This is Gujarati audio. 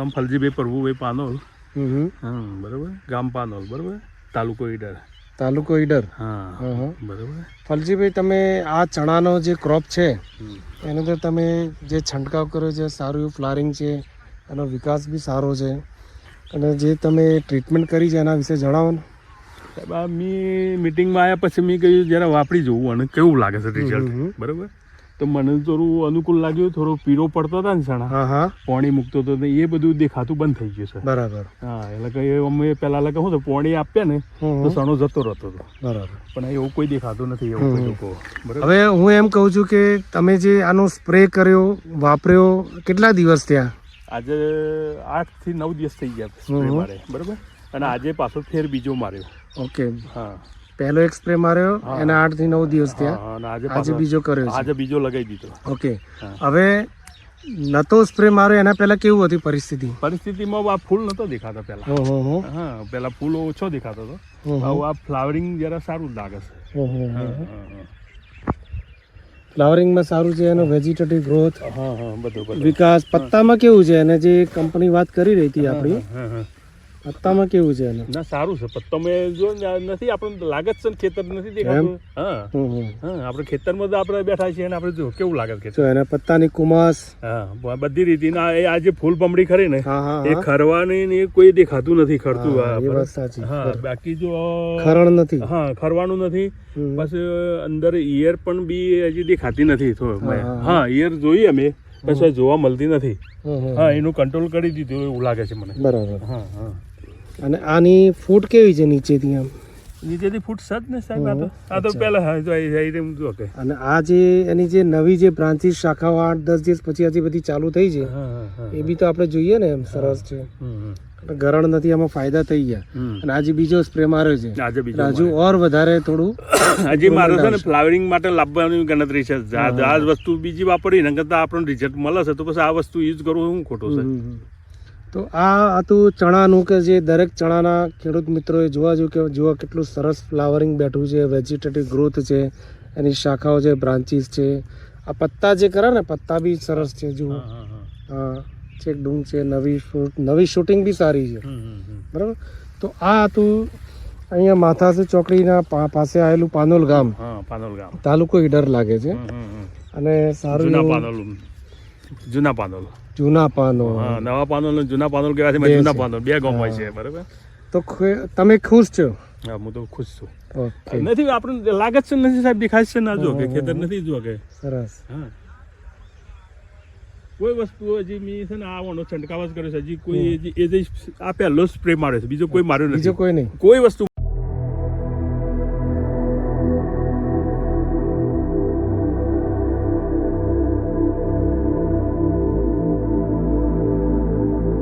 નામ ફલજીભાઈ પ્રભુભાઈ પાનોલ. હા બરાબર? ગામ પાનોલ બરાબર? તાલુકો ઈડર. તાલુકો ઈડર. હા બરાબર? ફલજીભાઈ તમે આ ચણાનો જે ક્રોપ છે એની અંદર તમે જે છંટકાવ કર્યો છે સારું એવું ફ્લારિંગ છે એનો વિકાસ બી સારો છે અને જે તમે ટ્રીટમેન્ટ કરી છે એના વિશે જણાવો ને. સાહેબ આ મેં મિટિંગમાં આવ્યા પછી મેં કહ્યું જરા વાપરી જોવું અને કેવું લાગે છે રિઝલ્ટ. બરાબર? તો મને થોડું અનુકૂળ લાગ્યું થોડો પીળો પડતો હતા ને હા પોણી મૂકતો હતો એ બધું દેખાતું બંધ થઈ ગયું છે. બરાબર. હા એટલે કે એ અમે પહેલા લગે શું તો પોણી આપ્યા ને તો. સણો જતો રહેતો હતો. બરાબર. પણ એવું કોઈ દેખાતું નથી એવું કોઈ. લોકો. હવે હું એમ કહું છું કે તમે જે આનો સ્પ્રે કર્યો વાપર્યો કેટલા દિવસ થયા? આજે આઠથી નવ દિવસ થઈ ગયા. બરાબર? અને આજે પાછો ફેર બીજો માર્યો. ઓકે. હા. પહેલો એક સ્પ્રે માર્યો એને આઠથી નવ દિવસ થયા. આજે બીજો કર્યો આજે બીજો લગાવી દીધો. ઓકે. હવે નતો સ્પ્રે માર્યો એના પહેલા કેવું હતી પરિસ્થિતિ? પરિસ્થિતિમાં આ ફૂલ નતો દેખાતો પહેલા. હા પેલા ફૂલ ઓછો દેખાતો હતો. આ ફ્લાવરિંગ જરા સારું લાગે છે. ફ્લાવરિંગમાં સારું છે એનો વેજીટેટિવ ગ્રોથ હા. હા બધું વિકાસ. પત્તામાં કેવું છે? અને જે કંપની વાત કરી રહી હતી આપણી. હા, હા. પત્તામાં કેવું છે એનું? ના સારું છે પત્તામાં જો નથી આપણને લાગે જ છે ને ખેતર નથી દેખાતું. હા. હા આપણે ખેતરમાં તો આપણે બેઠા છીએ અને આપણે જો કેવું લાગે છે જો એના પત્તાની કુમાસ. હા બધી રીતે ના એ આ જે ફૂલ પમડી ખરી ને એ ખરવાની ને કોઈ દેખાતું નથી ખરતું હા, બાકી જો ખરણ નથી. હા ખરવાનું નથી. બસ પછી અંદર ઈયર પણ બી હજી દેખાતી નથી હા, ઈયર જોઈએ અમે પછી જોવા મળતી નથી. હા એનું કંટ્રોલ કરી દીધું એવું લાગે છે મને. બરાબર. હા હા. અને આની ફૂટ કેવી છે નીચેથી આમ? નીચેથી ફૂટ સજ ને સાહેબ આ તો આ તો પહેલા હા આ- આ જો કે અને આ જે એની જે નવી જે બ્રાન્ચીસ શાખાઓ આઠ દસ દિવસ પછી આજે બધી ચાલુ થઈ છે હા હા હા એ બી તો આપણે જોઈએ ને એમ સરસ છે. ગરણ નથી આમાં ફાયદા થઈ ગયા. અને આજે બીજો સ્પ્રે માર્યો છે હજુ ઓર વધારે થોડું. હજી મારે છે ને ફ્લાવરિંગ માટે લાવવાની ગણતરી છે. આ વસ્તુ બીજી વાપરી ને કરતા આપણને રિઝલ્ટ મળે છે તો પછી આ વસ્તુ યુઝ કરવું શું ખોટું છે. તો આ હતું ચણાનું કે જે દરેક ચણાના ખેડૂત મિત્રોએ જોવા જેવું કે જોવા કેટલું સરસ ફ્લાવરિંગ બેઠું છે વેજીટેટિવ ગ્રોથ છે એની શાખાઓ છે બ્રાન્ચીસ છે. આ પત્તા જે કરે ને પત્તા બી સરસ છે જુઓ. હા, ચેક ડુંગ છે નવી શૂટ નવી શૂટિંગ બી સારી છે. બરાબર? તો આ હતું અહીંયા માથાસુ ચોકડીના પાસે આવેલું પાનોલ ગામ. પાનોલ ગામ. તાલુકો ઈડર લાગે છે. અને સારું જૂના પાનોલ. જૂના પાનોલ. હા નવા પાનોલ જૂના પાનોલ કેવા છે જૂના. પાનોલ બે ગામ હોય છે બરાબર? તો તમે ખુશ છો? હા હું તો ખુશ છું. નથી આપણને લાગત છે નથી સાહેબ દેખાય છે ના જો કે ખેતર નથી જો કે. સરસ. હા. કોઈ વસ્તુ હજી મેં છે ને આ વણો છંટકાવ જ કર્યો છે. હજી કોઈ એ જે આ પહેલો સ્પ્રે માર્યો છે બીજો કોઈ માર્યો બીજો નથી કોઈ નહીં. કોઈ વસ્તુ